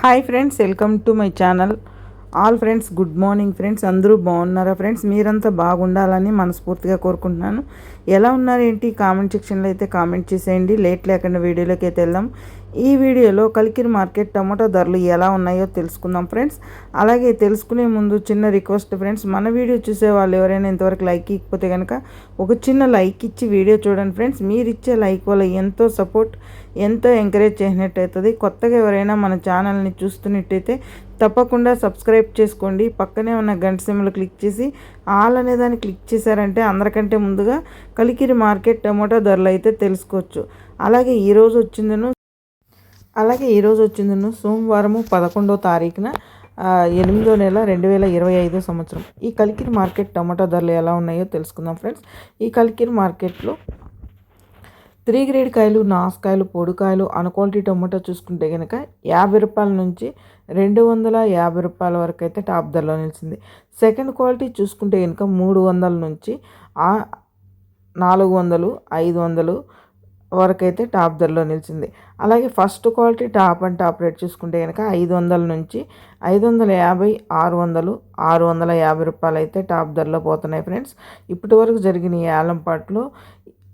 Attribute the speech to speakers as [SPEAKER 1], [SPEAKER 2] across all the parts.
[SPEAKER 1] Hi friends welcome to my channel. All friends good morning friends. అందరూ బాగున్నారా friends? మీరంతా బాగుండాలని మనస్ఫూర్తిగా కోరుకుంటున్నాను. ఎలా ఉన్నారు ఏంటి? కామెంట్ సెక్షన్లో అయితే కామెంట్ చేసేయండి. లేట్ లేకుండా వీడియోలోకి అయితే వెళ్దాం. ఈ వీడియోలో కలికిరి మార్కెట్ టమాటో ధరలు ఎలా ఉన్నాయో తెలుసుకుందాం ఫ్రెండ్స్. అలాగే తెలుసుకునే ముందు చిన్న రిక్వెస్ట్ ఫ్రెండ్స్ మన వీడియో చూసే వాళ్ళు ఎవరైనా ఇంతవరకు లైక్ ఇకపోతే కనుక ఒక చిన్న లైక్ ఇచ్చి వీడియో చూడండి ఫ్రెండ్స్. మీరు ఇచ్చే లైక్ వల్ల ఎంతో సపోర్ట్ ఎంతో ఎంకరేజ్ చేసినట్టు అవుతుంది కొత్తగా ఎవరైనా మన ఛానల్ని చూస్తున్నట్టయితే తప్పకుండా సబ్స్క్రైబ్ చేసుకోండి. పక్కనే ఉన్న గంట సిమ్లు క్లిక్ చేసి ఆల్ అనే దాన్ని క్లిక్ చేశారంటే అందరికంటే ముందుగా కలికిరి మార్కెట్ టమాటో ధరలు అయితే తెలుసుకోవచ్చు. అలాగే ఈరోజు వచ్చిందను అలాగే ఈరోజు వచ్చిందను సోమవారము పదకొండో తారీఖున ఎనిమిదో నెల రెండు వేల ఇరవై ఐదో సంవత్సరం. ఈ కలికిరి మార్కెట్ టమాటో ధరలు ఎలా ఉన్నాయో తెలుసుకుందాం ఫ్రెండ్స్. ఈ కలికిరి మార్కెట్లో త్రీ గ్రేడ్ కాయలు నాసుకాయలు పొడికాయలు అన్క్వాలిటీ టమాటో చూసుకుంటే కనుక యాభై రూపాయల నుంచి రెండు వందల యాభై రూపాయల వరకు అయితే టాప్ ధరలో నిలిచింది. సెకండ్ క్వాలిటీ చూసుకుంటే కనుక మూడు వందల నుంచి నాలుగు వందలు ఐదు వందలు వరకైతే టాప్ ధరలో నిలిచింది. అలాగే first quality top and top rate చూసుకుంటే కనుక ఐదు వందల నుంచి ఐదు వందల యాభై ఆరు వందలు ఆరు వందల యాభై రూపాయలు అయితే టాప్ ధరలో పోతున్నాయి ఫ్రెండ్స్. ఇప్పటి వరకు జరిగిన ఈ ఆలంపాట్లో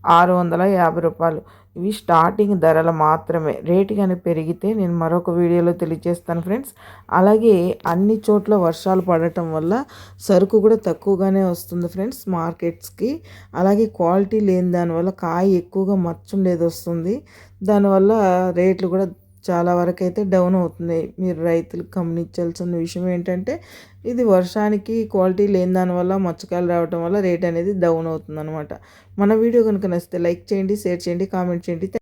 [SPEAKER 1] ఆరు వందల యాభై రూపాయలు. ఇవి స్టార్టింగ్ ధరలు మాత్రమే. రేటు కానీ పెరిగితే నేను మరొక వీడియోలో తెలియజేస్తాను ఫ్రెండ్స్. అలాగే అన్ని చోట్ల వర్షాలు పడటం వల్ల సరుకు కూడా తక్కువగానే వస్తుంది ఫ్రెండ్స్ మార్కెట్స్కి. అలాగే క్వాలిటీ లేని దానివల్ల కాయ ఎక్కువగా మచ్చం లేదు వస్తుంది. దానివల్ల రేట్లు కూడా చాలా వరకు అయితే డౌన్ అవుతుంది. మీరు రైతులకు గమనించాల్సిన విషయం ఏంటంటే ఇది వర్షానికి క్వాలిటీ లేని దానివల్ల మచ్చకాయలు రావడం వల్ల రేట్ అనేది డౌన్ అవుతుంది అనమాట మన వీడియో కనుక నచ్చితే లైక్ చేయండి షేర్ చేయండి కామెంట్ చేయండి.